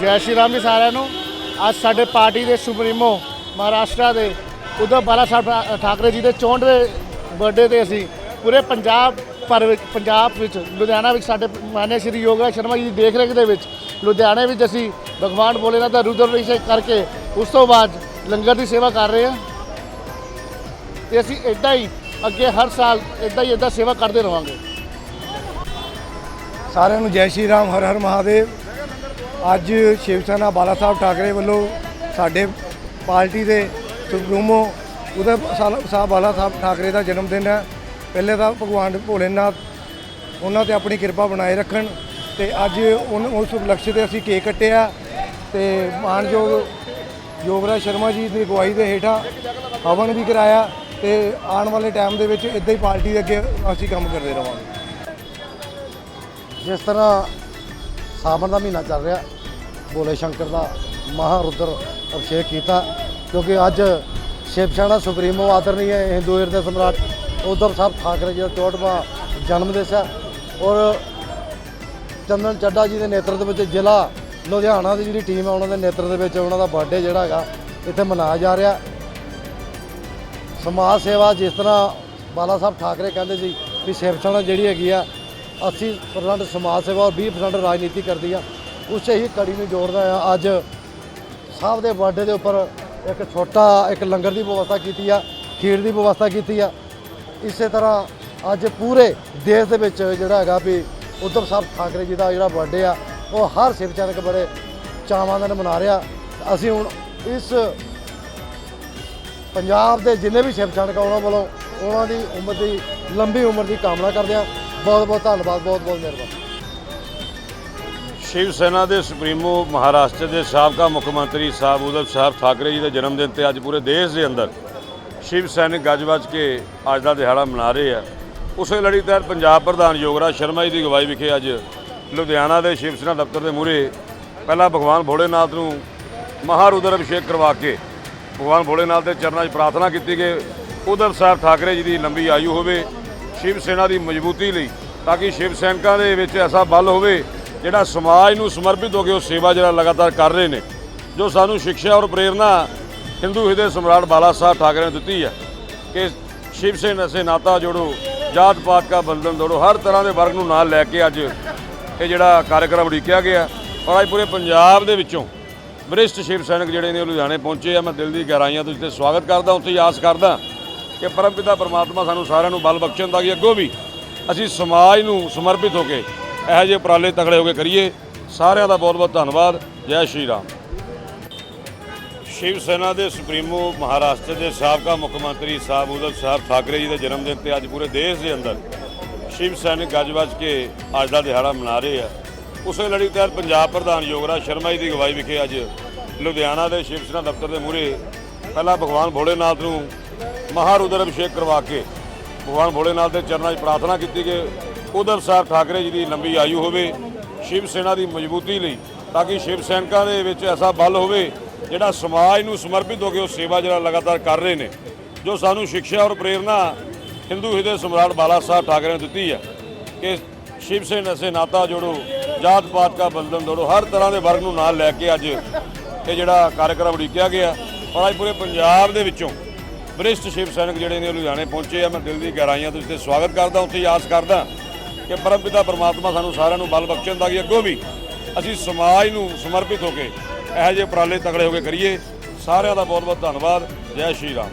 ਜੈ ਸ਼੍ਰੀ ਰਾਮ ਜੀ ਸਾਰਿਆਂ ਨੂੰ। ਅੱਜ ਸਾਡੇ ਪਾਰਟੀ ਦੇ ਸੁਪਰੀਮੋ ਮਹਾਰਾਸ਼ਟਰ ਦੇ ਉਧਰ ਬਾਲਾ ਸਾਹਿਬ ਠਾਕਰੇ ਜੀ ਦੇ 64ਵੇਂ ਬਰਥਡੇ ਤੇ ਅਸੀਂ ਪੂਰੇ ਪੰਜਾਬ ਭਰ ਵਿੱਚ, ਪੰਜਾਬ ਵਿੱਚ, ਲੁਧਿਆਣਾ ਵਿੱਚ ਸਾਡੇ ਮਾਨਯ ਸ਼੍ਰੀ ਯੋਗਰਾਜ ਸ਼ਰਮਾ ਜੀ ਦੀ ਦੇਖ ਰੇਖ ਦੇ ਵਿੱਚ, ਲੁਧਿਆਣੇ ਵਿੱਚ ਅਸੀਂ ਭਗਵਾਨ ਭੋਲੇਨਾਥ ਦਾ ਰੁਦਰ ਅਭਿਸ਼ੇਕ ਕਰਕੇ ਉਸ ਤੋਂ ਬਾਅਦ ਲੰਗਰ ਦੀ ਸੇਵਾ ਕਰ ਰਹੇ ਹਾਂ। ਤੇ ਅਸੀਂ ਇਦਾਂ ਹੀ ਅੱਗੇ ਹਰ ਸਾਲ ਇਦਾਂ ਹੀ ਇਦਾਂ ਸੇਵਾ ਕਰਦੇ ਰਵਾਂਗੇ। ਸਾਰਿਆਂ ਨੂੰ ਜੈ ਸ਼੍ਰੀ ਰਾਮ, ਹਰ ਹਰ ਮਹਾਦੇਵ। ਅੱਜ ਸ਼ਿਵ ਸੈਨਾ ਬਾਲਾ ਸਾਹਿਬ ਠਾਕਰੇ ਵੱਲੋਂ ਸਾਡੇ ਪਾਰਟੀ ਦੇ ਸੁਪਰੀਮੋ ਉਹਦੇ ਸਾਹਿਬ ਬਾਲਾ ਸਾਹਿਬ ਠਾਕਰੇ ਦਾ ਜਨਮ ਦਿਨ ਹੈ। ਪਹਿਲੇ ਤਾਂ ਭਗਵਾਨ ਭੋਲੇਨਾਥ ਉਹਨਾਂ ਤੇ ਆਪਣੀ ਕਿਰਪਾ ਬਣਾਏ ਰੱਖਣ ਤੇ ਅੱਜ ਉਨ- ਉਸ ਉਪਲਕਸ਼ ਤੇ ਅਸੀਂ ਕੇਕ ਕੱਟਿਆ ਤੇ ਮਾਨਯੋਗ ਯੋਗਰਾਜ ਸ਼ਰਮਾ ਜੀ ਦੀ ਅਗਵਾਈ ਦੇ ਹੇਠਾਂ ਹਵਨ ਵੀ ਕਰਾਇਆ ਤੇ ਆਉਣ ਵਾਲੇ ਟਾਈਮ ਦੇ ਵਿੱਚ ਇਦਾਂ ਹੀ ਪਾਰਟੀ ਦੇ ਅੱਗੇ ਅਸੀਂ ਕੰਮ ਕਰਦੇ ਰਵਾਂਗੇ। ਜਿਸ ਤਰ੍ਹਾਂ ਸਾਵਣ ਦਾ ਮਹੀਨਾ ਚੱਲ ਰਿਹਾ। ਭੋਲੇ ਸ਼ੰਕਰ ਦਾ ਮਹਾਰੁਦਰ ਅਭਿਸ਼ੇਕ ਕੀਤਾ, ਕਿਉਂਕਿ ਅੱਜ ਸ਼ਿਵ ਸੈਨਾ ਸੁਪਰੀਮੋ ਆਦਰਨੀय ਹਿੰਦੂ ਹਿਰਦੇ ਸਮਰਾਟ। ਉਧਮ ਸਾਹਿਬ ਠਾਕਰੇ ਜੀ ਦਾ 64ਵਾਂ ਜਨਮ ਦਿਵਸ ਹੈ ਔਰ ਚੰਦਨ ਚੱਡਾ ਜੀ ਦੇ ਨੇਤਰਤਵ ਵਿੱਚ ਜ਼ਿਲ੍ਹਾ ਲੁਧਿਆਣਾ ਦੀ ਜਿਹੜੀ ਟੀਮ ਹੈ, ਉਹਨਾਂ ਦੇ ਨੇਤਰਤਵ ਵਿੱਚ ਉਹਨਾਂ ਦਾ ਬਰਥਡੇ ਜਿਹੜਾ ਹੈਗਾ, ਇੱਥੇ ਮਨਾਇਆ ਜਾ ਰਿਹਾ। ਸਮਾਜ ਸੇਵਾ ਜਿਸ ਤਰ੍ਹਾਂ ਬਾਲਾ ਸਾਹਿਬ ਠਾਕਰੇ ਕਹਿੰਦੇ ਸੀ ਵੀ ਸ਼ਿਵ ਸੈਨਾ ਜਿਹੜੀ ਹੈਗੀ ਆ 80% ਸਮਾਜ ਸੇਵਾ ਔਰ 20% ਰਾਜਨੀਤੀ ਕਰਦੀ ਆ। ਉਸੇ ਹੀ ਕੜੀ ਨੂੰ ਜੋੜਦਾ ਆ। ਅੱਜ ਸਾਹਿਬ ਦੇ ਬਰਥਡੇ ਦੇ ਉੱਪਰ ਇੱਕ ਛੋਟਾ, ਇੱਕ ਲੰਗਰ ਦੀ ਵਿਵਸਥਾ ਕੀਤੀ ਆ, ਖੀਰ ਦੀ ਵਿਵਸਥਾ ਕੀਤੀ ਆ। ਇਸੇ ਤਰ੍ਹਾਂ ਅੱਜ ਪੂਰੇ ਦੇਸ਼ ਦੇ ਵਿੱਚ ਜਿਹੜਾ ਹੈਗਾ ਵੀ ਉਧਮ ਸਾਹਿਬ ਠਾਕਰੇ ਜੀ ਦਾ ਜਿਹੜਾ ਬਰਥਡੇ ਆ, ਉਹ ਹਰ ਸਿਵ ਸੈਨਿਕ ਬੜੇ ਚਾਵਾਂ ਨਾਲ ਮਨਾ ਰਿਹਾ। ਅਸੀਂ ਹੁਣ ਇਸ ਪੰਜਾਬ ਦੇ ਜਿੰਨੇ ਵੀ ਸ਼ਿਵ ਸੈਨਿਕ ਆ ਉਹਨਾਂ ਵੱਲੋਂ ਉਹਨਾਂ ਦੀ ਉਮਰ ਦੀ, ਲੰਬੀ ਉਮਰ ਦੀ ਕਾਮਨਾ ਕਰਦੇ ਆ। ਬਹੁਤ ਬਹੁਤ ਧੰਨਵਾਦ, ਬਹੁਤ ਬਹੁਤ ਮਿਹਰਬਾਨੀ। ਸ਼ਿਵ ਸੈਨਾ ਦੇ ਸੁਪਰੀਮੋ ਮਹਾਰਾਸ਼ਟਰ ਦੇ ਸਾਬਕਾ ਮੁੱਖ ਮੰਤਰੀ ਸਾਹਿਬ ਉਦਵ ਸਾਹਿਬ ਠਾਕਰੇ ਜੀ ਦੇ ਜਨਮ ਦਿਨ ਤੇ ਅੱਜ ਪੂਰੇ ਦੇਸ਼ ਦੇ ਅੰਦਰ ਸ਼ਿਵ ਸੈਨਿਕ ਗੱਜ-ਵੱਜ ਕੇ ਅੱਜ ਦਾ ਦਿਹਾੜਾ ਮਨਾ ਰਹੇ ਆ। ਉਸੇ ਲੜੀ ਤਹਿਤ ਪੰਜਾਬ ਪ੍ਰਧਾਨ ਯੋਗਰਾਜ ਸ਼ਰਮਾ ਜੀ ਦੀ ਅਗਵਾਈ ਵਿਖੇ ਅੱਜ ਲੁਧਿਆਣਾ ਦੇ ਸ਼ਿਵ ਸੈਨਾ ਦਫ਼ਤਰ ਦੇ ਮੂਹਰੇ ਪਹਿਲਾਂ ਭਗਵਾਨ ਭੋਲੇਨਾਥ ਨੂੰ ਮਹਾਰੁਦਰ ਅਭਿਸ਼ੇਕ ਕਰਵਾ ਕੇ ਭਗਵਾਨ ਭੋਲੇਨਾਥ ਦੇ ਚਰਨਾਂ 'ਚ ਪ੍ਰਾਰਥਨਾ ਕੀਤੀ ਕਿ ਉਦਵ ਸਾਹਿਬ ਠਾਕਰੇ ਜੀ ਦੀ ਲੰਬੀ ਆਯੂ ਹੋਵੇ ਸ਼ਿਵ ਸੈਨਾ ਦੀ ਮਜ਼ਬੂਤੀ ਲਈ, ਤਾਂ ਕਿ ਸ਼ਿਵ ਸੈਨਿਕਾਂ ਦੇ ਵਿੱਚ ਐਸਾ ਬਲ ਹੋਵੇ, ਜਿਹੜਾ ਸਮਾਜ ਨੂੰ ਸਮਰਪਿਤ ਹੋ ਕੇ ਉਹ ਸੇਵਾ ਜਿਹੜਾ ਲਗਾਤਾਰ ਕਰ ਰਹੇ ਨੇ। ਜੋ ਸਾਨੂੰ ਸਿੱਖਿਆ ਔਰ ਪ੍ਰੇਰਣਾ ਹਿੰਦੂ ਹਿਰਦੇ ਸਮਰਾਟ ਬਾਲਾ ਸਾਹਿਬ ਠਾਕਰੇ ਨੇ ਦਿੱਤੀ ਹੈ ਕਿ ਸ਼ਿਵ ਸੈਨਾ ਸੇ ਨਾਤਾ ਜੋੜੋ, ਜਾਤ ਪਾਤ ਕਾ ਬੰਧਨ ਤੋੜੋ ਹਰ ਤਰ੍ਹਾਂ ਦੇ ਵਰਗ ਨੂੰ ਨਾਲ ਲੈ ਕੇ ਅੱਜ ਇਹ ਜਿਹੜਾ ਕਾਰਜਕ੍ਰਮ ਉਡੀਕਿਆ ਗਿਆ। ਔਰ ਅੱਜ ਪੂਰੇ ਪੰਜਾਬ ਦੇ ਵਿੱਚੋਂ ਵਰਿਸ਼ਟ ਸ਼ਿਵ ਸੈਨਿਕ ਜਿਹੜੇ ਨੇ ਲੁਧਿਆਣੇ ਪਹੁੰਚੇ ਆ। ਮੈਂ ਦਿਲ ਦੀ ਗਹਿਰਾਈਆਂ ਤੋਂ ਇੱਥੇ ਸਵਾਗਤ ਕਰਦਾ, ਉੱਥੇ ਆਸ ਕਰਦਾ ਕਿ ਪਰਮਪਿਤਾ ਪਰਮਾਤਮਾ ਸਾਨੂੰ ਸਾਰਿਆਂ ਨੂੰ ਬਲ ਬਖਸ਼ਣ ਦਾ ਕਿ ਅੱਗੋਂ ਵੀ ਅਸੀਂ ਸਮਾਜ ਨੂੰ ਸਮਰਪਿਤ ਹੋ ਕੇ ਇਹੋ ਜਿਹੇ ਉਪਰਾਲੇ ਤਕੜੇ ਹੋ ਕੇ ਕਰੀਏ। ਸਾਰਿਆਂ ਦਾ ਬਹੁਤ ਬਹੁਤ ਧੰਨਵਾਦ। ਜੈ ਸ਼੍ਰੀ ਰਾਮ। ਸ਼ਿਵ ਸੈਨਾ ਦੇ ਸੁਪਰੀਮੋ ਮਹਾਰਾਸ਼ਟਰ ਦੇ ਸਾਬਕਾ ਮੁੱਖ ਮੰਤਰੀ ਸਾਹਿਬ ਉਦਵ ਸਾਹਿਬ ਠਾਕਰੇ ਜੀ ਦੇ ਜਨਮ ਦਿਨ ਤੇ ਅੱਜ ਪੂਰੇ ਦੇਸ਼ ਦੇ ਅੰਦਰ ਸ਼ਿਵ ਸੈਨਿਕ ਗੱਜ-ਵੱਜ ਕੇ ਅੱਜ ਦਾ ਦਿਹਾੜਾ ਮਨਾ ਰਹੇ ਆ। ਉਸੇ ਲੜੀ ਤਹਿਤ ਪੰਜਾਬ ਪ੍ਰਧਾਨ ਯੋਗਰਾਜ ਸ਼ਰਮਾ ਜੀ ਦੀ ਅਗਵਾਈ ਵਿਖੇ ਅੱਜ ਲੁਧਿਆਣਾ ਦੇ ਸ਼ਿਵ ਸੈਨਾ ਦਫ਼ਤਰ ਦੇ ਮੂਹਰੇ ਪਹਿਲਾਂ ਭਗਵਾਨ ਭੋਲੇਨਾਥ ਨੂੰ ਮਹਾਰੁਦਰ ਅਭਿਸ਼ੇਕ ਕਰਵਾ ਕੇ ਭਗਵਾਨ ਭੋਲੇਨਾਥ ਦੇ ਚਰਨਾਂ 'ਚ ਪ੍ਰਾਰਥਨਾ ਕੀਤੀ ਕਿ ਉਧਰ ਸਾਹਿਬ ਠਾਕਰੇ ਜੀ ਦੀ ਲੰਬੀ ਆਯੂ ਹੋਵੇ, ਸ਼ਿਵ ਸੈਨਾ ਦੀ ਮਜ਼ਬੂਤੀ ਲਈ, ਤਾਂ ਕਿ ਸ਼ਿਵ ਸੈਨਿਕਾਂ ਦੇ ਵਿੱਚ ਐਸਾ ਬਲ ਹੋਵੇ, ਜਿਹੜਾ ਸਮਾਜ ਨੂੰ ਸਮਰਪਿਤ ਹੋ ਕੇ ਉਹ ਸੇਵਾ ਜਿਹੜਾ ਲਗਾਤਾਰ ਕਰ ਰਹੇ ਨੇ, ਜੋ ਸਾਨੂੰ ਸਿੱਖਿਆ ਔਰ ਪ੍ਰੇਰਣਾ ਹਿੰਦੂ ਹਿਰਦੇ ਸਮਰਾਟ ਬਾਲਾ ਸਾਹਿਬ ਠਾਕਰੇ ਨੇ ਦਿੱਤੀ ਹੈ ਕਿ ਸ਼ਿਵ ਸੈਨਾ ਸੇ ਨਾਤਾ ਜੋੜੋ, ਜਾਤ ਪਾਤ ਕਾ ਬੰਧਨ ਤੋੜੋ ਹਰ ਤਰ੍ਹਾਂ ਦੇ ਵਰਗ ਨੂੰ ਨਾਲ ਲੈ ਕੇ ਅੱਜ ਇਹ ਜਿਹੜਾ ਕਾਰਜਕ੍ਰਮ ਉਡੀਕਿਆ ਗਿਆ ਔਰ ਅੱਜ ਪੂਰੇ ਪੰਜਾਬ ਦੇ ਵਿੱਚੋਂ ਵਰਿਸ਼ਟ ਸ਼ਿਵ ਸੈਨਿਕ ਜਿਹੜੇ ਨੇ ਉਹ ਲੁਧਿਆਣੇ ਪਹੁੰਚੇ ਆ। ਮੈਂ ਦਿਲ ਦੀ ਗਹਿਰਾਈਆਂ ਤੋਂ ਇੱਥੇ ਸਵਾਗਤ ਕਰਦਾ, ਉੱਥੇ ਹੀ ਆਸ ਕਰਦਾ ਕਿ ਪਰਮਪਿਤਾ ਪਰਮਾਤਮਾ ਸਾਨੂੰ ਸਾਰਿਆਂ ਨੂੰ ਬਲ ਬਖਸ਼ਣ ਦਾ ਕਿ ਅੱਗੋਂ ਵੀ ਅਸੀਂ ਸਮਾਜ ਨੂੰ ਸਮਰਪਿਤ ਹੋ ਕੇ ਇਹੋ ਜਿਹੇ ਉਪਰਾਲੇ ਤਗੜੇ ਹੋ ਕੇ ਕਰੀਏ। ਸਾਰਿਆਂ ਦਾ ਬਹੁਤ ਬਹੁਤ ਧੰਨਵਾਦ। ਜੈ ਸ਼੍ਰੀ ਰਾਮ।